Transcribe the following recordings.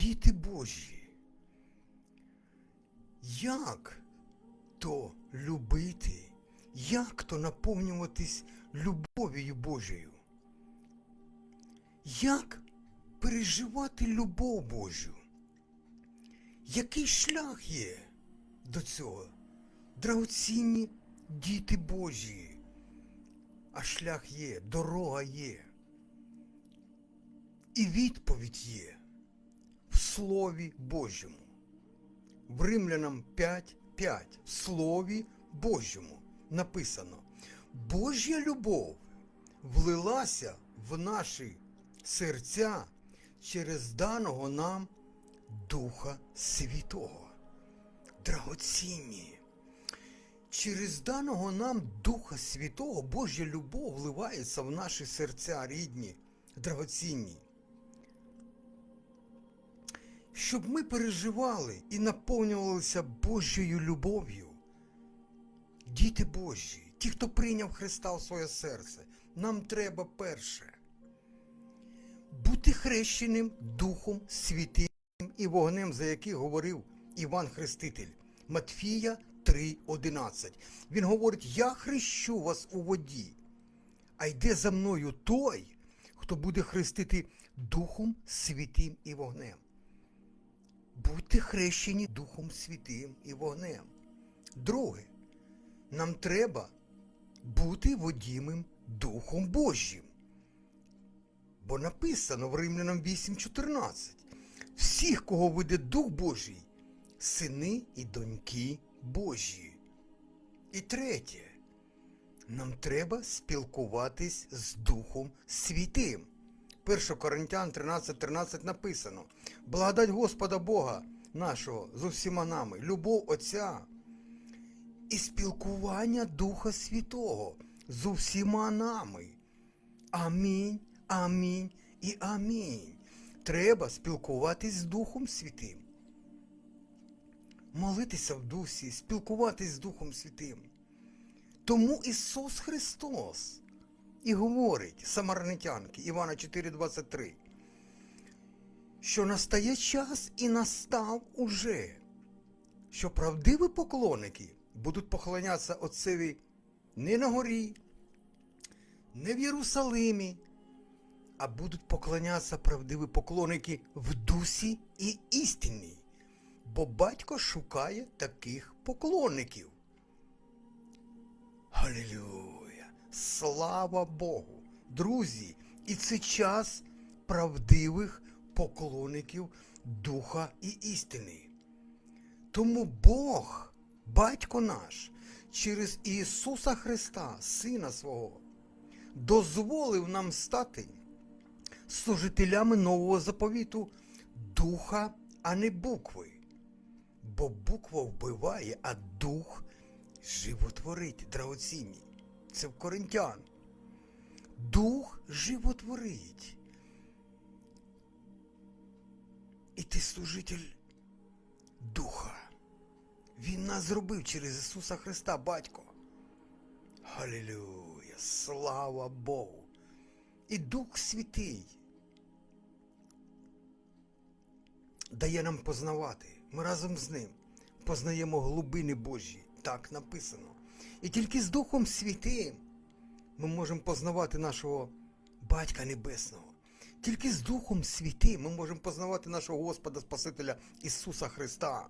діти Божі. Як то любити, як то наповнюватись любов'ю Божою? Як переживати любов Божу? Який шлях є до цього? Драгоцінні діти Божі. А шлях є, дорога є. І відповідь є Слові Божому. В Римлянам 5.5 в Слові Божому написано: Божя любов влилася в наші серця через даного нам Духа Святого. Драгоцінні. Через даного нам Духа Святого Божа любов вливається в наші серця рідні, драгоцінні. Щоб ми переживали і наповнювалися Божою любов'ю. Діти Божі, ті, хто прийняв Христа в своє серце, нам треба перше бути хрещеним Духом Святим і вогнем, за який говорив Іван Хреститель. Матфія 3:11. Він говорить: Я хрещу вас у воді, а йде за мною той, хто буде хрестити Духом Святим і вогнем. Будьте хрещені Духом Святим і вогнем. Друге, нам треба бути водімим Духом Божим. Бо написано в Римлянам 8:14. Всіх, кого веде Дух Божий, сини і доньки Божі. І третє, нам треба спілкуватись з Духом Святим. 1 Коринтян 13.13 13 написано: Благодать Господа Бога нашого з усіма нами, любов Отця і спілкування Духа Святого з усіма нами. Амінь, амінь і амінь. Треба спілкуватись з Духом Святим. Молитися в Дусі, спілкуватись з Духом Святим. Тому Ісус Христос і говорить самарнитянки Івана 4,23, що настає час і настав уже, що правдиві поклонники будуть поклонятися Отцеві не на горі, не в Єрусалимі, а будуть поклонятися правдиві поклонники в дусі і істині, бо батько шукає таких поклонників. Галілюя! Слава Богу! Друзі! І це час правдивих поклонників Духа і істини. Тому Бог, Батько наш, через Ісуса Христа, Сина Свого, дозволив нам стати служителями нового заповіту Духа, а не букви. Бо буква вбиває, а дух животворить, драгоцінні. Це в Коринтян. Дух животворить. І ти служитель Духа. Він нас зробив через Ісуса Христа, Батько. Халілюя! Слава Богу! І Дух Святий дає нам познавати. Ми разом з ним познаємо глибини Божі. Так написано. І тільки з Духом Святим ми можемо познавати нашого Батька Небесного. Тільки з Духом Святим ми можемо познавати нашого Господа Спасителя Ісуса Христа.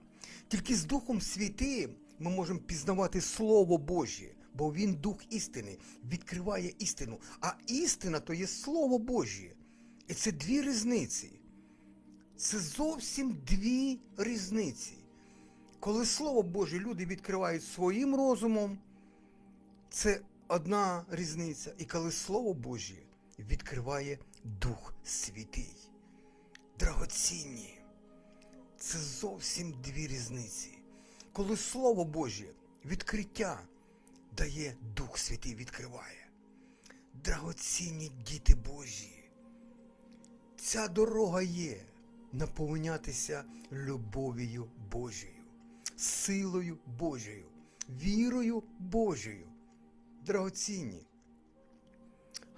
Тільки з Духом Святим ми можемо пізнавати Слово Божє, бо Він Дух істини, відкриває істину. А істина то є Слово Божє. І це дві різниці. Це зовсім дві різниці. Коли Слово Боже люди відкривають своїм розумом, це одна різниця. І коли Слово Боже відкриває Дух Святий. Драгоцінні. Це зовсім дві різниці. Коли Слово Боже відкриття дає Дух Святий відкриває. Драгоцінні діти Божі. Ця дорога є наповнятися любов'ю Божою, силою Божою, вірою Божою. Драгоцінні.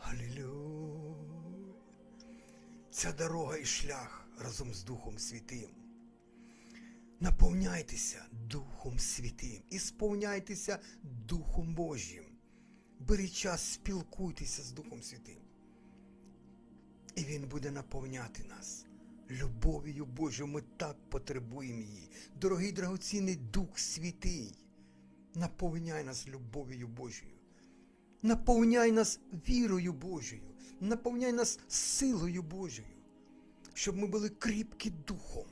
Алілюя. Ця дорога і шлях разом з Духом Святим. Наповняйтеся Духом Святим і сповняйтеся Духом Божим. Беріть час, спілкуйтеся з Духом Святим. І Він буде наповняти нас любов'ю Божою. Ми так потребуємо її. Дорогий драгоцінний Дух Святий, наповняй нас любов'ю Божою. Наповняй нас вірою Божою, наповняй нас силою Божою, щоб ми були кріпкі духом,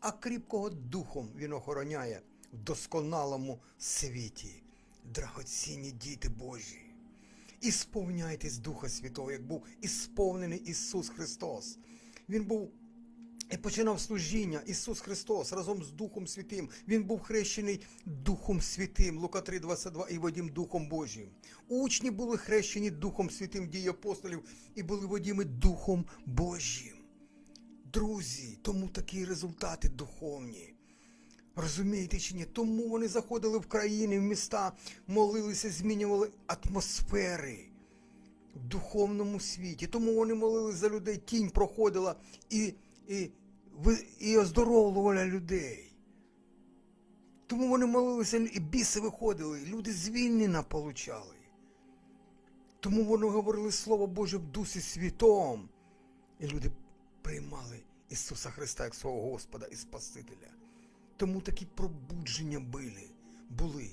а кріпкого духом Він охороняє в досконалому світі, драгоцінні діти Божі. І сповняйтесь Духа Святого, як був ісповнений Ісус Христос. Він був і починав служіння Ісус Христос разом з Духом Святим. Він був хрещений Духом Святим, Лука 3, 22, і водім Духом Божим. Учні були хрещені Духом Святим дії апостолів і були водіми Духом Божим. Друзі, тому такі результати духовні. Розумієте чи ні? Тому вони заходили в країни, в міста, молилися, змінювали атмосфери в духовному світі. Тому вони молились за людей, тінь проходила і, і, і оздоровлювала людей. Тому вони молилися, і біси виходили, і люди звільнення получали. Тому вони говорили Слово Боже в Дусі Святом. І люди приймали Ісуса Христа як свого Господа і Спасителя. Тому такі пробудження були, були.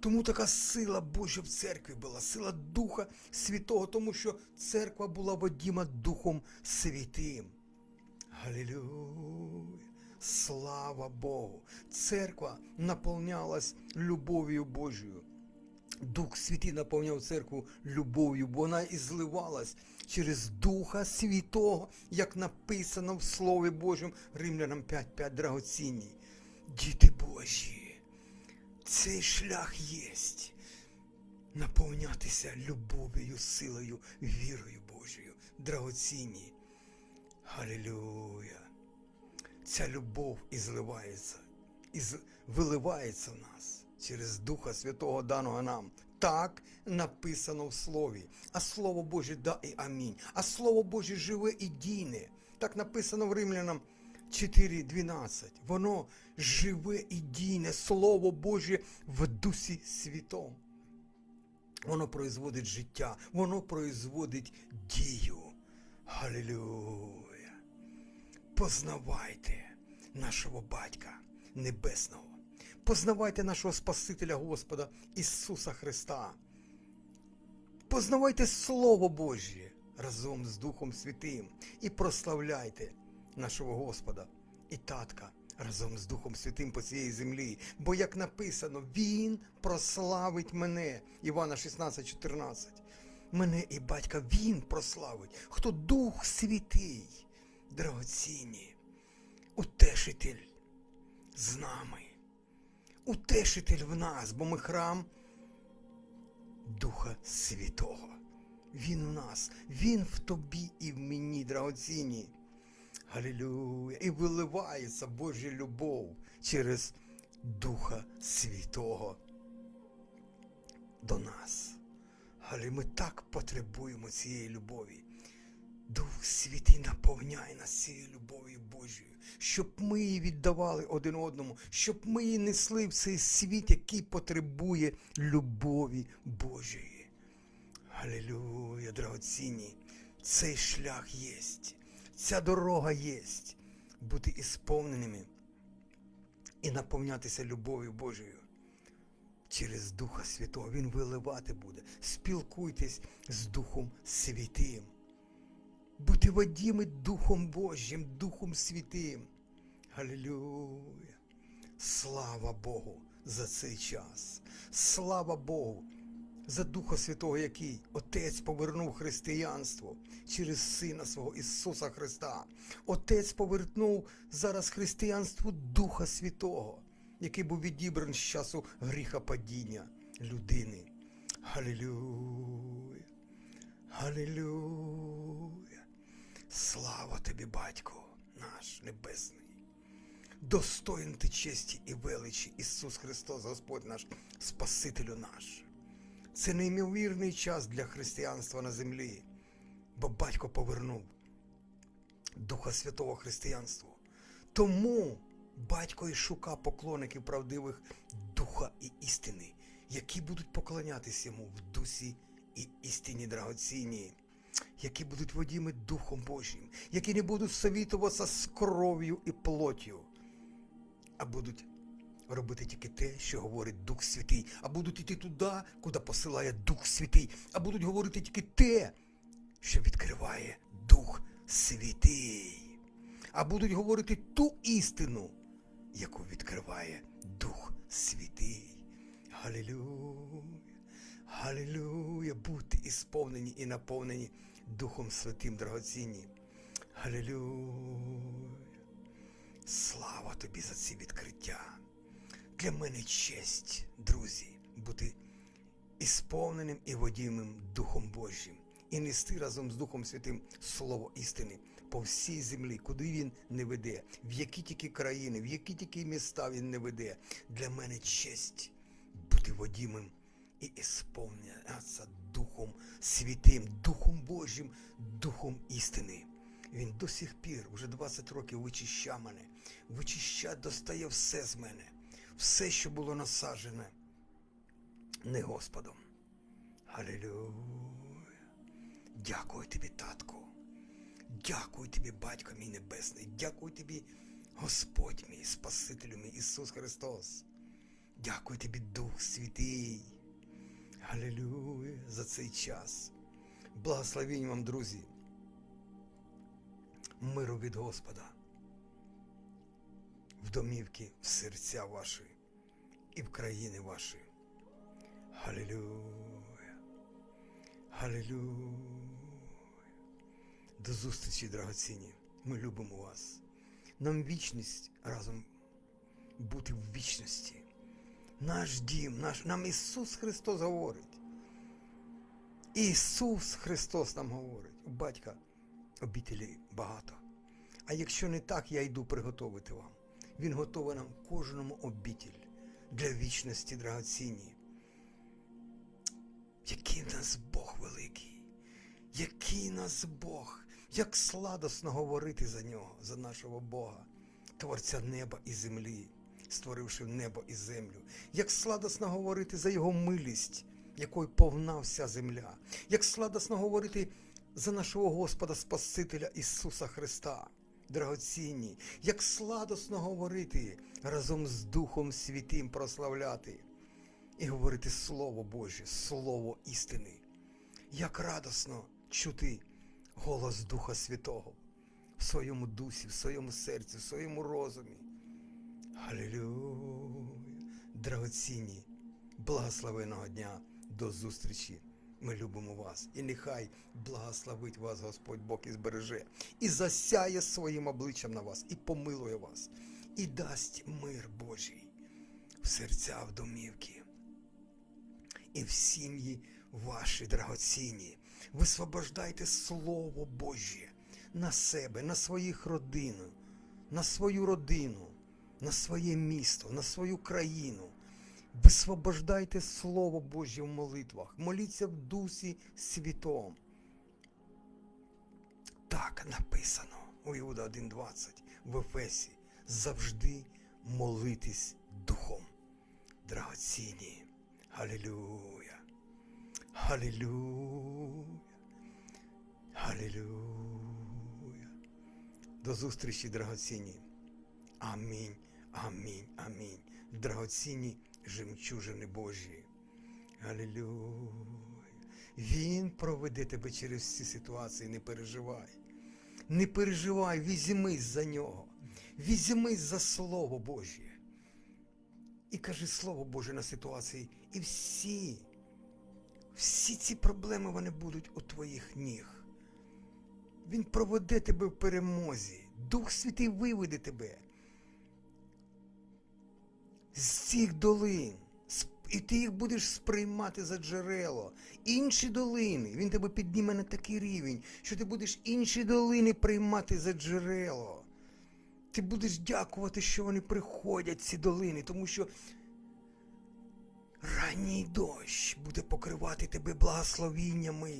Тому така сила Божа в церкві була, сила Духа Святого, тому що церква була водіма Духом Святим. Галілюя! Слава Богу! Церква наповнялась любов'ю Божою. Дух Святий наповняв церкву любов'ю, бо вона і зливалась через Духа Святого, як написано в Слові Божому Римлянам 5.5 драгоцінні. Діти Божі, цей шлях єсть. Наповнятися любов'ю, силою, вірою Божою, драгоцінні. Галілюя! Ця любов і зливається, і виливається в нас через Духа Святого даного нам. Так написано в Слові. А Слово Боже да і амінь. А Слово Боже живе і дійне. Так написано в Римлянам 4.12. Воно живе і дійне. Слово Боже в Дусі Святом. Воно производить життя, воно производить дію. Халілюя. Познавайте нашого Батька Небесного. Познавайте нашого Спасителя Господа Ісуса Христа. Познавайте Слово Божє разом з Духом Святим і прославляйте нашого Господа і Татка разом з Духом Святим по цієї землі. Бо як написано, Він прославить мене. Івана 16,14. Мене і батька Він прославить, хто Дух Святий, драгоцінні, утешитель з нами, утешитель в нас, бо ми храм Духа Святого. Він у нас, Він в тобі і в мені, драгоцінні. Галілюя! І виливається Божа любов через Духа Святого до нас. Але ми так потребуємо цієї любові. Дух Святий наповняє нас цією любов'ю Божою, щоб ми її віддавали один одному, щоб ми її несли в цей світ, який потребує любові Божої. Алілюя, драгоцінні, цей шлях єсть, ця дорога єсть, бути ісповненими і наповнятися любов'ю Божою через Духа Святого. Він виливати буде. Спілкуйтесь з Духом Святим. Будьте водіми Духом Божим, Духом Святим. Галілюя! Слава Богу за цей час. Слава Богу за Духа Святого, який Отець повернув християнство через Сина свого Ісуса Христа. Отець повернув зараз християнству Духа Святого, який був відібраний з часу гріхопадіння людини. Галілюя! Галілюя! Слава тобі, Батько наш Небесний! Достоїн ти честі і величі Ісус Христос, Господь наш, Спасителю наш. Це неймовірний час для християнства на землі, бо батько повернув Духа Святого Християнства. Тому батько і шукав поклонників правдивих духа і істини, які будуть поклонятися йому в дусі і істині драгоцінні, які будуть водіми Духом Божим, які не будуть совітуватися з кров'ю і плоттю, а будуть робити тільки те, що говорить Дух Святий, а будуть іти туди, куди посилає Дух Святий, а будуть говорити тільки те, що відкриває Дух Святий, а будуть говорити ту істину, яку відкриває Дух Святий. Галилюя, Галилюя, будьте ісповнені і наповнені Духом Святим драгоцінні. Галилюя. Слава тобі за ці відкриття. Для мене честь, друзі, бути ісповненим і водімим Духом Божим і нести разом з Духом Святим Слово істини по всій землі, куди він не веде, в які тільки країни, в які тільки міста він не веде. Для мене честь бути водімим і ісповнятися Духом Святим, Духом Божим, Духом істини. Він до сих пір, уже 20 років, вичища мене, вичища, достає все з мене, все, що було насаджене не Господом. Алілюя. Дякую тобі, татку. Дякую тобі, батько мій небесний. Дякую тобі, Господь мій, Спасителю мій Ісус Христос. Дякую тобі, Дух Святий. Алілюя за цей час. Благословінь вам, друзі. Миру від Господа. В домівки, в серця ваші і в країни ваші. Халилюя. Халилюя. До зустрічі, драгоцінні. Ми любимо вас. Нам вічність разом бути в вічності. Наш дім, наш, нам Ісус Христос говорить. Ісус Христос нам говорить. У батька обітелі багато. А якщо не так, я йду приготувати вам. Він готовий нам кожному обітель для вічності драгоцінні. Який нас Бог великий, який нас Бог, як сладосно говорити за нього, за нашого Бога, Творця неба і землі, створивши небо і землю, як сладосно говорити за Його милість, якою повна вся земля, як сладосно говорити за нашого Господа Спасителя Ісуса Христа, драгоцінні, як сладосно говорити разом з Духом Святим прославляти і говорити Слово Боже, Слово істини. Як радосно чути голос Духа Святого в своєму дусі, в своєму серці, в своєму розумі. Алілюя! Драгоцінні, благословеного дня, до зустрічі. Ми любимо вас. І нехай благословить вас Господь Бог і збереже, і засяє своїм обличчям на вас, і помилує вас, і дасть мир Божий в серця в домівки і в сім'ї ваші драгоцінні. Висвобождайте Слово Боже на себе, на своїх родин, на свою родину, на своє місто, на свою країну. Висвобождайте Слово Боже в молитвах, моліться в Дусі Святом. Так написано у Іуда 1.20 в Ефесі. Завжди молитись Духом. Драгоцінні. Халилюя. Халилюя. Халилюя. До зустрічі, драгоцінні. Амінь. Амінь. Амінь. Драгоцінні жемчужини Божі. Алілюя. Він проведе тебе через всі ситуації, не переживай. Не переживай, візьмись за нього. Візьмись за Слово Боже. І кажи Слово Боже на ситуації. І всі, всі ці проблеми вони будуть у твоїх ніг. Він проведе тебе в перемозі. Дух Святий виведе тебе з цих долин. І ти їх будеш сприймати за джерело. Інші долини. Він тебе підніме на такий рівень, що ти будеш інші долини приймати за джерело. Ти будеш дякувати, що вони приходять, ці долини, тому що ранній дощ буде покривати тебе благословіннями.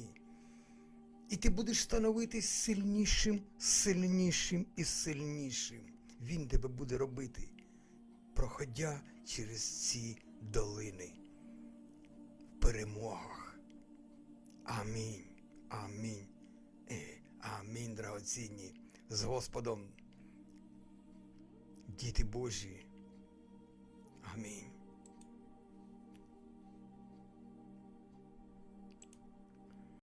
І ти будеш становитись сильнішим, сильнішим і сильнішим. Він тебе буде робити, проходя через ці долини в перемогах. Амінь. Амінь. Е, Амінь, драгоцінні. З Господом. Діти Божі. Амінь.